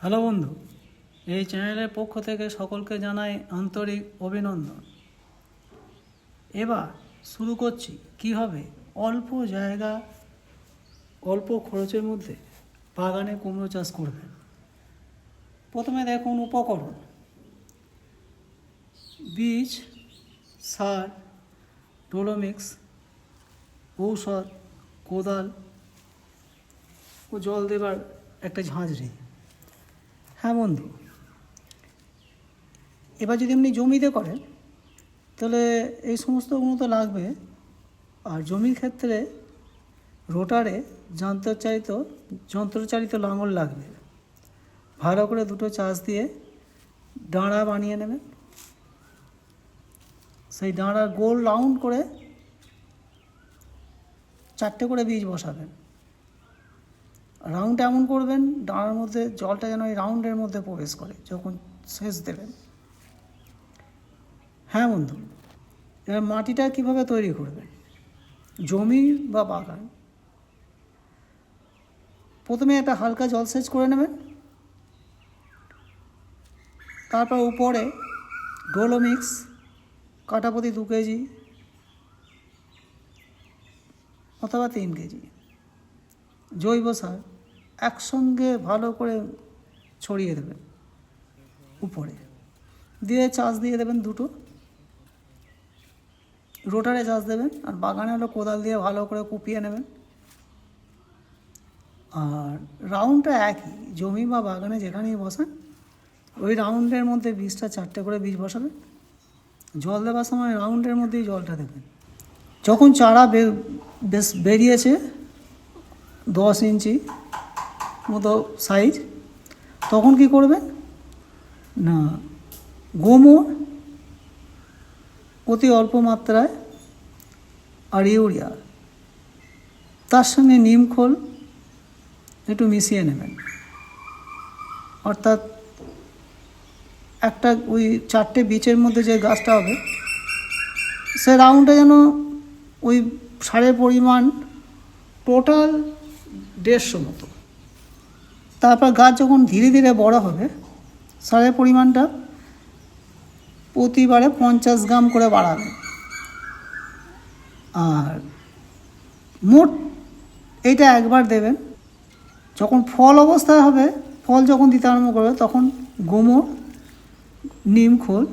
Hello বন্ধু, এই চ্যানেলের পক্ষ থেকে সকলকে জানাই আন্তরিক অভিনন্দন। এবার শুরু করছি কীভাবে অল্প জায়গা, অল্প খরচের মধ্যে বাগানে কুমড়ো চাষ করবেন। প্রথমে দেখুন উপকরণ। বীজ, সার টোলোমিক্স ঔষধ, কোদাল ও জল দেবার একটা ঝাঁঝরি। হ্যাঁ বন্ধু। এবার যদি আপনি জমিতে করেন, তাহলে এই সমস্তগুলো তো লাগবে। আর জমির ক্ষেত্রে রোটারে যন্ত্রচালিত যন্ত্রচালিত লাঙল লাগবে। ভালো করে দুটো চাষ দিয়ে ডাঁড়া বানিয়ে নেবেন। সেই ডাঁড়া গোল রাউন্ড করে চারটে করে বীজ বসাবেন। রাউন্ড এমন করবেন ডাঁড়ার মধ্যে, জলটা যেন এই রাউন্ডের মধ্যে প্রবেশ করে, যখন সেচ দেবেন। হ্যাঁ বন্ধু, এবার মাটিটা কীভাবে তৈরি করবেন? জমি বা বাগান? প্রথমে একটা হালকা জলসেচ করে নেবেন। তারপর উপরে ডোলোমিক্স কাটাপতি দু কেজি অথবা তিন কেজি জৈব সার একসঙ্গে ভালো করে ছড়িয়ে দেবেন উপরে। দিয়ে চাষ দিয়ে দেবেন দুটো। রোটারে চাষ দেবেন আর বাগানে হলো কোদাল দিয়ে ভালো করে কুপিয়ে নেবেন। আর রাউন্ডটা একই, জমি বা বাগানে যেখানেই বসান, ওই রাউন্ডের মধ্যে বীজটা চারটে করে বীজ বসাবেন। জল দেওয়ার সময় রাউন্ডের মধ্যেই জলটা দেবেন। যখন চারা বেশ বেরিয়েছে দশ ইঞ্চি মতো সাইজ তখন কি করবেন না, গোমর অতি অল্প মাত্রায় আর ইউরিয়া তার সঙ্গে নিম খোল একটু মিশিয়ে নেবেন। অর্থাৎ একটা ওই চারটে বীচের মধ্যে যে গাছটা হবে, সে রাউন্ডে যেন ওই সারের পরিমাণ টোটাল দেড়শো মতো। তারপর গাছ যখন ধীরে ধীরে বড় হবে, সারের পরিমাণটা প্রতিবারে পঞ্চাশ গ্রাম করে বাড়াবে। আর মোট এইটা একবার দেবেন। যখন ফল অবস্থায় হবে, ফল যখন দিতে আরম্ভ করবে, তখন গোমর, নিম খোল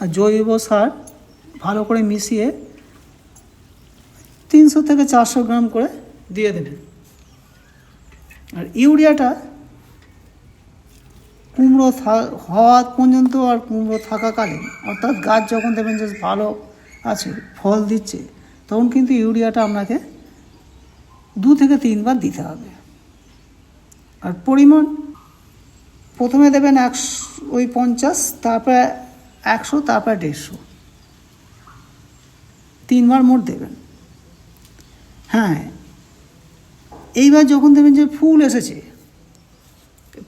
আর জৈব সার ভালো করে মিশিয়ে তিনশো থেকে চারশো গ্রাম করে দিয়ে দেবেন। আর ইউরিয়াটা কুমড়ো হওয়া পর্যন্ত আর কুমড়ো থাকাকালীন, অর্থাৎ গাছ যখন দেবেন যে ভালো আছে, ফল দিচ্ছে, তখন কিন্তু ইউরিয়াটা আপনাকে দু থেকে তিনবার দিতে হবে। আর পরিমাণ, প্রথমে দেবেন একশো, ওই পঞ্চাশ, তারপরে একশো, তারপরে দেড়শো। তিনবার মোট দেবেন। হ্যাঁ এইবার যখন দেখবেন যে ফুল এসেছে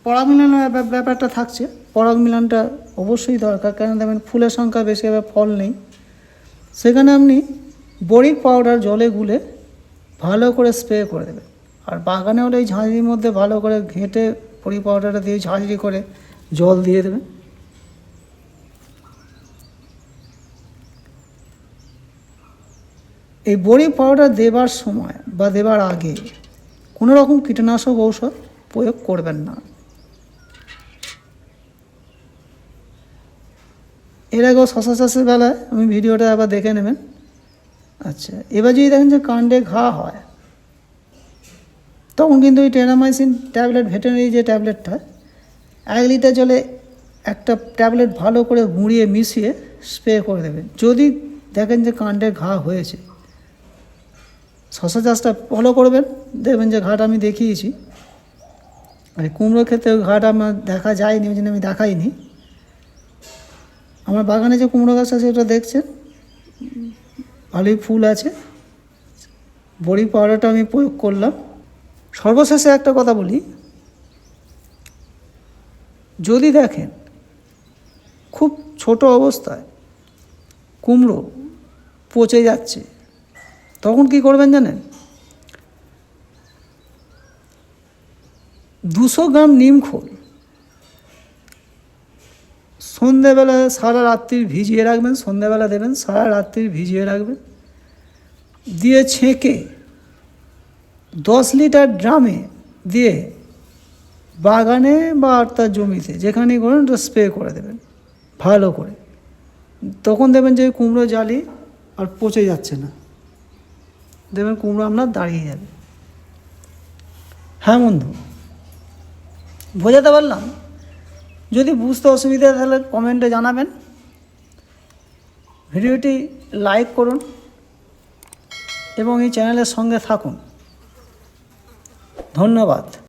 পরাগ ব্যাপ- ব্যাপারটা থাকছে। পরাগ মিলনটা অবশ্যই দরকার কারণ দেখবেন ফুলের সংখ্যা বেশি হবে ফল নেই। সেখানে আপনি বড়ির পাউডার জলে গুলে ভালো করে স্প্রে করে দেবেন। আর বাগানে হলে এই ঝাঁঝরির মধ্যে ভালো করে ঘেঁটে বড়ি পাউডারটা দিয়ে ঝাঁঝরি করে জল দিয়ে দেবেন। এই বড়ি পাউডার দেবার সময় বা দেবার আগে কোনো রকম কীটনাশক ঔষধ প্রয়োগ করবেন না। এর আগেও শশা চাষের বেলায় আমি ভিডিওটা আবার দেখে নেবেন। আচ্ছা এবার যদি দেখেন যে কাণ্ডে ঘা হয়, তখন কিন্তু ওই টেরামাইসিন ট্যাবলেট ভেটেরিনারি যে ট্যাবলেটটা, এক লিটার জলে একটা ট্যাবলেট ভালো করে গুঁড়িয়ে মিশিয়ে স্প্রে করে দেবেন। যদি দেখেন যে কাণ্ডে ঘা হয়েছে শশা চাষটা ফলো করবেন। দেখবেন যে ঘাট আমি দেখিয়েছি। আর কুমড়োর ক্ষেত্রে ঘাট আমার দেখা যায়নি, ওই জন্য আমি দেখাইনি। আমার বাগানে যে কুমড়ো গাছ আছে, ওটা দেখছেন? ভালোই ফুল আছে। বড়ি পাউডারটা আমি প্রয়োগ করলাম। সর্বশেষে একটা কথা বলি। যদি দেখেন খুব ছোট অবস্থায় কুমড়ো পচে যাচ্ছে তখন কি করবেন জানেন? দুশো গ্রাম নিম খোল। সন্ধেবেলা সারা রাত্রি ভিজিয়ে রাখবেন, সন্ধেবেলা দেবেন, সারা রাত্রি ভিজিয়ে রাখবেন। দিয়ে ছেঁকে দশ লিটার ড্রামে দিয়ে বাগানে বা তার জমিতে যেখানেই করেন, ওটা স্প্রে করে দেবেন, ভালো করে। তখন দেবেন যে কুমড়ো জালি আর পচে যাচ্ছে না। দেবেন কুমড়ো আপনার দাঁড়িয়ে যাবে। হ্যাঁ বন্ধু, বোঝাতে পারলাম। যদি বুঝতে অসুবিধা তাহলে কমেন্টে জানাবেন। ভিডিওটি লাইক করুন এবং এই চ্যানেলের সঙ্গে থাকুন। ধন্যবাদ।